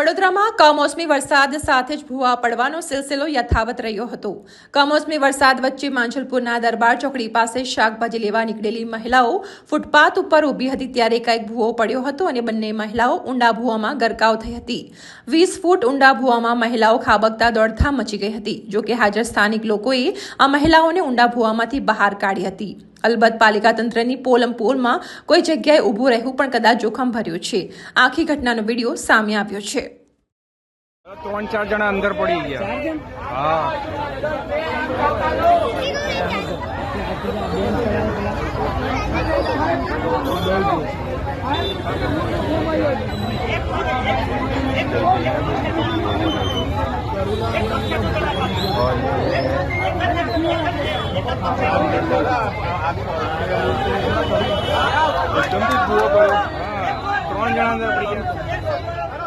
વડોદરામાં કમોસમી વરસાદ સાથે જ ભૂવા પડવાનો સિલસિલો યથાવત રહ્યો હતો. કમોસમી વરસાદ વચ્ચે માંજલપુરના દરબાર ચોકડી પાસે શાકભાજી લેવા નીકળેલી મહિલાઓ ફૂટપાથ ઉપર ઊભી હતી ત્યારે કંઈક ભૂવો પડ્યો હતો અને બંને મહિલાઓ ઊંડા ભૂવામાં ગરકાવ થઈ હતી. વીસ ફૂટ ઊંડા ભૂવામાં મહિલાઓ ખાબકતા દોડધામ મચી ગઈ હતી. જોકે હાજર સ્થાનિક લોકોએ આ મહિલાઓને ઊંડા ભૂવામાંથી બહાર કાઢી હતી. અલબત્ત પાલિકા તંત્રની પોલમ પોલમાં કોઈ જગ્યાએ ઊભું રહેવું પણ કદાચ જોખમ ભર્યું છે. આખી ઘટનાનો વીડિયો સામે આવ્યો છે. ત્રણ ચાર જણા અંદર પડી ગયા. હા એકદમથી જ ભૂવો પડ્યો હા ત્રણ જણા પડી ગયા.